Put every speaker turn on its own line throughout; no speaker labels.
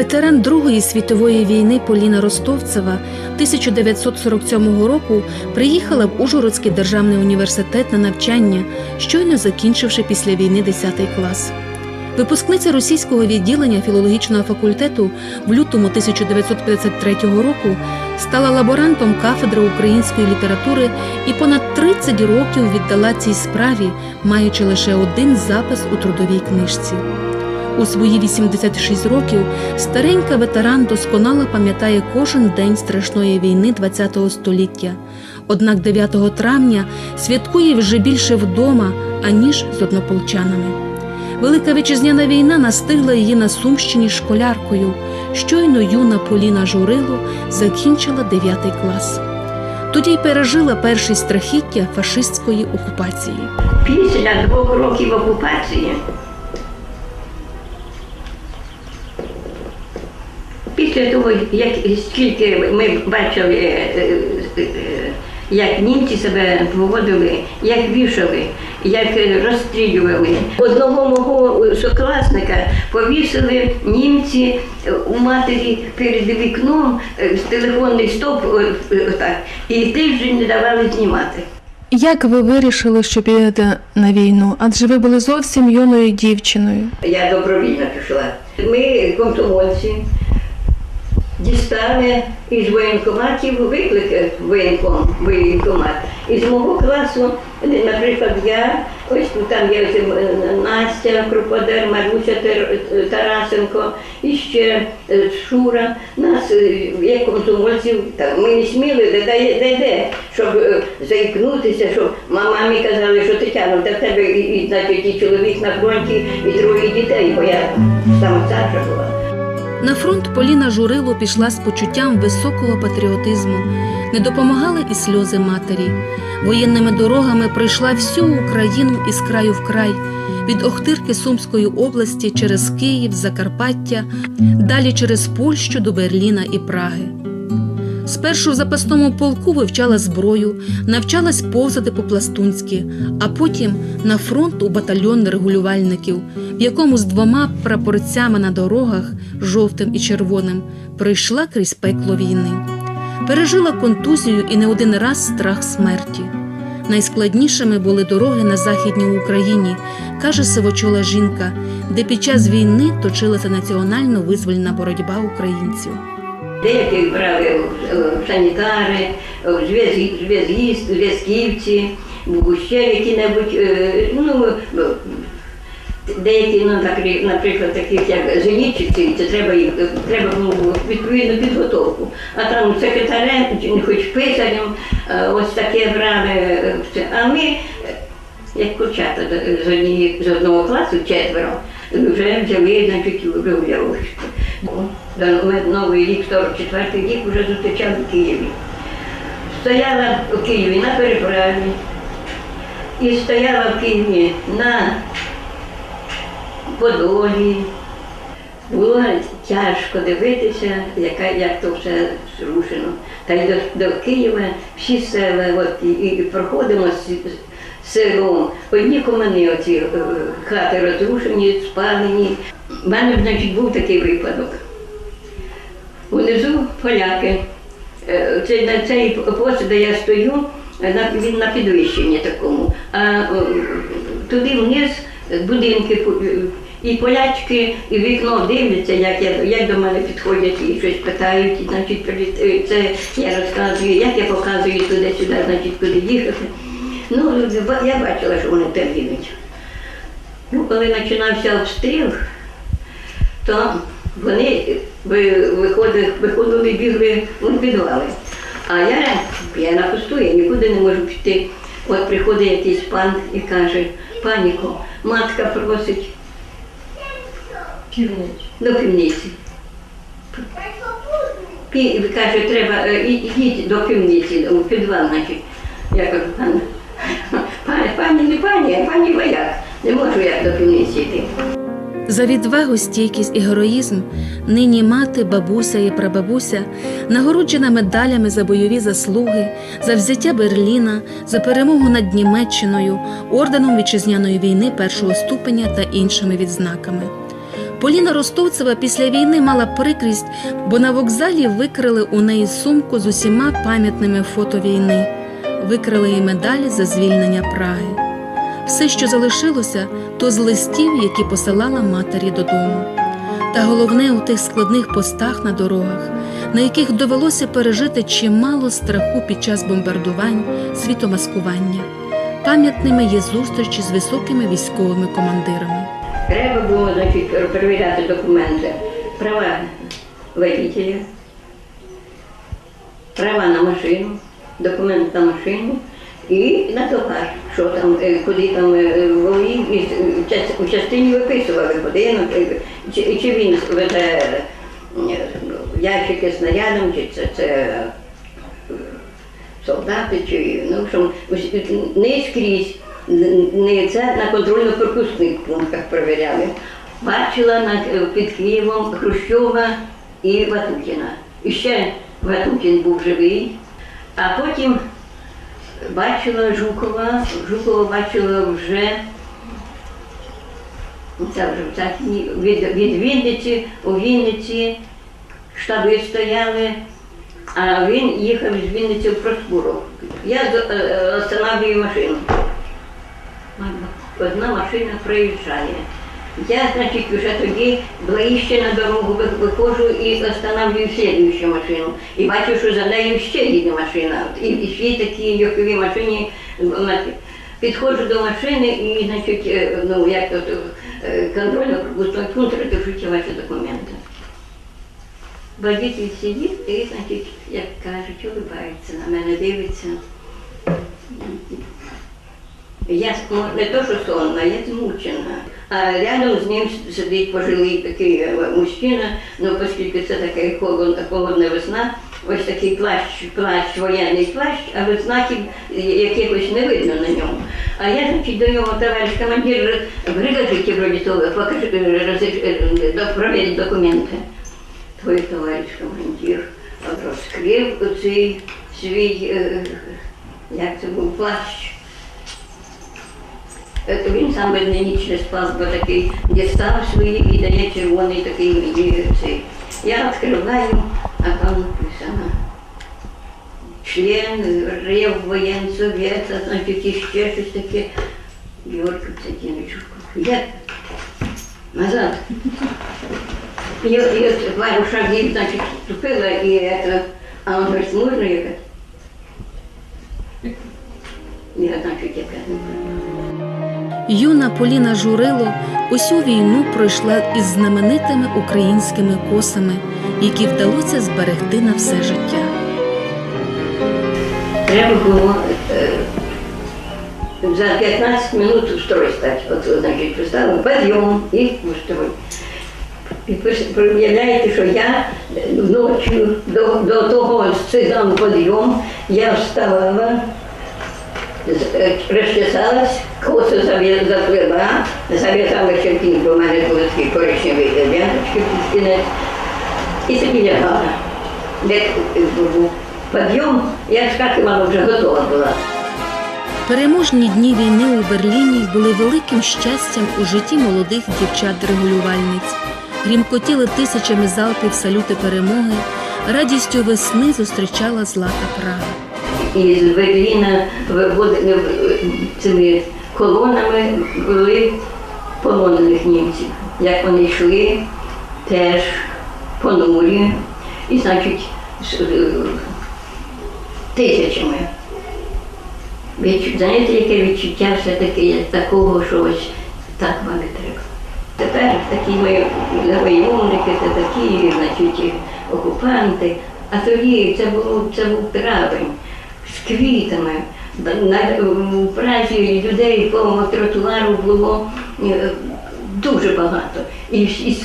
Ветеран Другої світової війни Поліна Ростовцева 1947 року приїхала в Ужгородський державний університет на навчання, щойно закінчивши після війни 10 клас. Випускниця російського відділення філологічного факультету в лютому 1953 року стала лаборантом кафедри української літератури і понад 30 років віддала цій справі, маючи лише один запис у трудовій книжці. У свої 86 років старенька ветеран досконало пам'ятає кожен день страшної війни ХХ століття. Однак 9 травня святкує вже більше вдома, аніж з однополчанами. Велика вітчизняна війна настигла її на Сумщині школяркою. Щойно юна Поліна Журило закінчила 9 клас. Тоді й пережила перші страхіття фашистської окупації.
Після двох років окупації, після того, як скільки ми бачили, е, е, е, як німці себе поводили, як вішали, як розстрілювали. Одного мого сокласника повісили німці у матері перед вікном з телефонний стоп, е, і тиждень не давали знімати.
Як ви вирішили, що підете на війну? Адже ви були зовсім юною дівчиною.
Я добровільно пішла. Ми, комсомольці, дістали із воєнкоматів виклик в воєнком, воєнкомат. Із мого класу, наприклад, я, ось там є ось, е, Настя Круподер, Маруся Тарасенко, і ще е, Шура, нас, е, як комсомольців, ми не сміли, де, де, де, де, щоб е, заікнутися, щоб ма- мамі казали, що Тетяна, в тебе і, і, і чоловік на фронті, і троє дітей, бо я саме старша була.
На фронт Поліна Журило пішла з почуттям високого патріотизму. Не допомагали і сльози матері. Воєнними дорогами пройшла всю Україну із краю в край, від Охтирки Сумської області через Київ, Закарпаття, далі через Польщу до Берліна і Праги. Спершу в запасному полку вивчала зброю, навчалась повзати по-пластунськи, а потім на фронт у батальйон регулювальників, в якому з двома прапорцями на дорогах, жовтим і червоним, пройшла крізь пекло війни. Пережила контузію і не один раз страх смерті. Найскладнішими були дороги на Західній Україні, каже сивочола жінка, де під час війни точилася національно-визвольна боротьба українців.
Деяких брали е, санітари, е, зв'язківці, ще які-небудь, е, ну, деякі, ну, наприклад, таких як зенітчиці, це треба їх, треба було відповідну підготовку. А там секретарем, хоч писарем, ось таке брали. А ми, як курчата з- з, одного класу, четверо, вже взяли, значить, регулювачку. Новий рік, 44 рік вже зустрічав у Києві. Стояла у Києві на переправі і стояла в Києві на Подолі. Було тяжко дивитися, яка, як то все зрушено. Та й до, до Києва всі села, от, і, і проходимо з, з селом. Одні комани, оці е, хати розрушені, спалені. У мене, значить, був такий випадок. Унизу поляки. Е, Це на цей пост, де я стою, на, він на підвищенні такому. А е, туди вниз будинки е, і полячки, і вікно дивляться, як, я, як до мене підходять і щось питають. І, значить, це я розказую, як я показую туди-сюди, значить, куди їхати. Ну, я бачила, що вони там їдуть. Ну, коли починався обстріл, то вони виходили, виходили, бігли в підвали. А я, я на посту, я нікуди не можу піти. От приходить якийсь пан і каже, паніко, матка просить до півниці. Пі- Каже, треба, е, і- ідіть до півниці, у підвал, значить. Я кажу, пані, пані не пані, а пані вояк. Не можу я до півниці йти.
За відвагу, стійкість і героїзм нині мати, бабуся і прабабуся нагороджена медалями за бойові заслуги, за взяття Берліна, за перемогу над Німеччиною, орденом вітчизняної війни першого ступеня та іншими відзнаками. Поліна Ростовцева після війни мала прикрість, бо на вокзалі викрили у неї сумку з усіма пам'ятними фото війни, викрили їй медалі за звільнення Праги. Все, що залишилося, то з листів, які посилала матері додому. Та головне у тих складних постах на дорогах, на яких довелося пережити чимало страху під час бомбардувань, світомаскування. Пам'ятними є зустрічі з високими військовими командирами.
Треба було значить, перевіряти документи. Права водителя, права на машину, документи на машину і на товар, що там, е, куди там е, вели, і в част- у частині виписували, куди, ну, е, чи, чи він веде ящики снарядом, чи це, це солдати, чи ну, що не скрізь, не це на контрольно-пропускних пунктах перевіряли. Бачила на, під Києвом Хрущова і Ватутіна. І ще Ватутін був живий, а потім бачила Жукова, Жукова бачила вже це вже в від, від Вінниці, у Вінниці штаби стояли, а він їхав з Вінниці в Проскуров. Я з- е, останавливаю машину. Одна машина проїжджає. Я, значить, вже тоді ближче на дорогу виходжу і останавливаю слідуючу машину. І бачу, що за нею ще їде машина. І, ще такі легкові машини. Підходжу до машини і, значить, е, ну, як тут контрольно пропускний пункт, пишуть ваші документи. Водитель сидить і, значить, як кажуть, улибається на мене, дивиться. Я не то, що сонна, я змучена. А рядом з ним сидить пожилий такий е, мужчина, ну оскільки це така холодна, холодна весна, ось такий плащ, плащ, воєнний плащ, але знаків якихось не видно на ньому. А я, значить, до нього, товариш командир, прикажите вроді того, покажи, е, е, провірить документи. Твій товариш командир розкрив оцей свій, як це був, плащ. Е, Він сам би ніч не спав, бо такий дістав свої і дає червоний такий мені цей. Я відкриваю, а там написано. Член Рев воєнсовета, значить, і ще щось таке. Георгій Константинович, я назад. И, и вот пару шагів, значит, ступила, и это, а он говорит, можно ехать? Я, значит, я прям,
Юна Поліна Журило усю війну пройшла із знаменитими українськими косами, які вдалося зберегти на все життя.
Треба було за 15 минут в стати. От, значить, поставили підйом і в строй. І уявляєте, що я ночі до, до того циган підйом, я вставала, розчесалась, косу заплела, зав'язала щепінку, у мене були такі коричневі ленточки під кінець, і собі лягала. Де е, підйом, я мама вже готова була.
Переможні дні війни у Берліні були великим щастям у житті молодих дівчат-регулювальниць. Грімкотіли тисячами залпів салюти перемоги, радістю весни зустрічала злата Прага.
І з Берліна е, цими колонами вели полонених німців. Як вони йшли, теж понурі, і, значить, е, тисячами. Знаєте, яке відчуття все-таки такого, що ось так вам треба. Тепер такі ми завойовники, це такі, значить, окупанти. А тоді це було це був травень з квітами. На в Празі людей по тротуару було е, дуже багато. І, всі-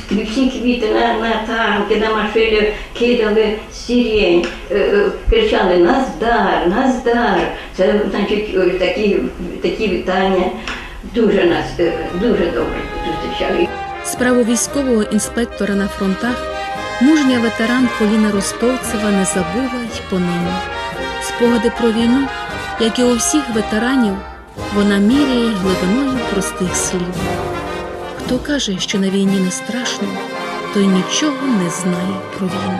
квіти на, на танки, на машини кидали сирень, е, е, кричали Наздар, Наздар. Це значить такі, такі вітання дуже нас дуже добре зустрічали.
Справу військового інспектора на фронтах мужня ветеран Поліна Ростовцева не забула й понині. Спогади про війну, як і у всіх ветеранів, вона міряє глибиною простих слів. Хто каже, що на війні не страшно, той нічого не знає про війну.